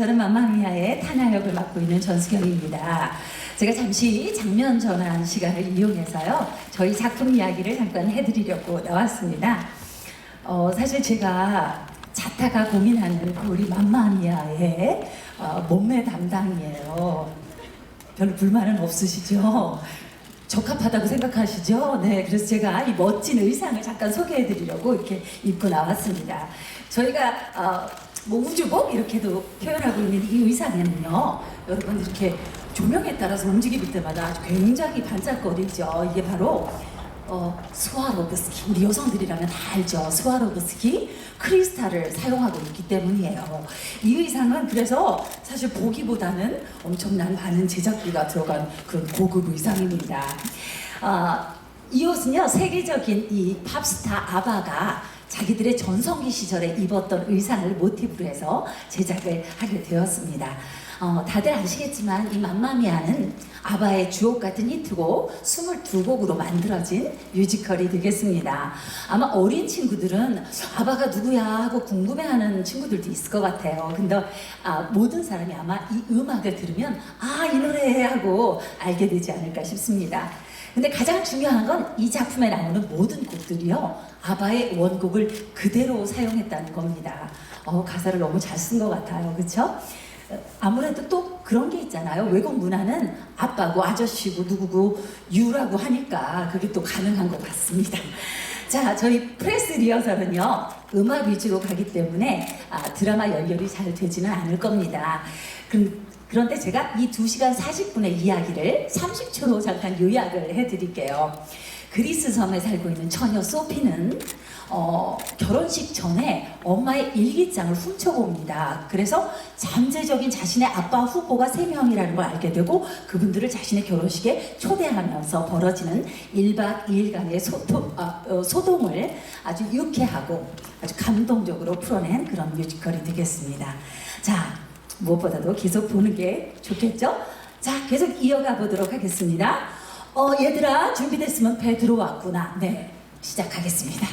저는 맘마미아의 타나 역을 맡고 있는 전수경입니다. 제가 잠시 장면 전환 시간을 이용해서요. 저희 작품 이야기를 잠깐 해드리려고 나왔습니다. 어, 사실 제가 자타가 고민하는 그 우리 맘마미아의 어, 몸매 담당이에요. 별로 불만은 없으시죠? 적합하다고 생각하시죠? 네, 그래서 제가 이 멋진 의상을 잠깐 소개해드리려고 이렇게 입고 나왔습니다. 저희가 어, 뭐 우주복 이렇게도 표현하고 있는 이 의상에는요, 여러분 이렇게 조명에 따라서 움직일 때마다 굉장히 반짝거리죠. 이게 바로 어, 스와로브스키 우리 여성들이라면 다 알죠. 스와로브스키 크리스탈을 사용하고 있기 때문이에요. 이 의상은 그래서 사실 보기보다는 엄청난 많은 제작비가 들어간 그런 고급 의상입니다. 아, 이 옷은요 세계적인 이 팝스타 아바가 자기들의 전성기 시절에 입었던 의상을 모티브로 해서 제작을 하게 되었습니다. 어, 다들 아시겠지만 이 맘마미아는 아바의 주옥 같은 히트곡 22곡으로 만들어진 뮤지컬이 되겠습니다. 아마 어린 친구들은 아바가 누구야 하고 궁금해하는 친구들도 있을 것 같아요. 근데 아, 모든 사람이 아마 이 음악을 들으면 아 이 노래 하고 알게 되지 않을까 싶습니다. 근데 가장 중요한 건 이 작품에 나오는 모든 곡들이요 아바의 원곡을 그대로 사용했다는 겁니다. 어, 가사를 너무 잘 쓴 것 같아요, 그렇죠? 아무래도 또 그런 게 있잖아요. 외국 문화는 아빠고 아저씨고 누구고 유라고 하니까 그게 또 가능한 것 같습니다. 자, 저희 프레스 리허설은요, 음악 위주로 가기 때문에 아, 드라마 연결이 잘 되지는 않을 겁니다. 그, 그런데 제가 이 2시간 40분의 이야기를 30초로 잠깐 요약을 해드릴게요. 그리스 섬에 살고 있는 처녀 소피는 어, 결혼식 전에 엄마의 일기장을 훔쳐봅니다. 그래서 잠재적인 자신의 아빠 후보가 세명이라는걸 알게 되고 그분들을 자신의 결혼식에 초대하면서 벌어지는 1박 2일간의 소통, 아, 어, 소동을 아주 유쾌하고 아주 감동적으로 풀어낸 그런 뮤지컬이 되겠습니다. 자, 무엇보다도 계속 보는 게 좋겠죠? 자, 계속 이어가 보도록 하겠습니다. 어, 얘들아, 준비됐으면 배 들어왔구나. 네, 시작하겠습니다.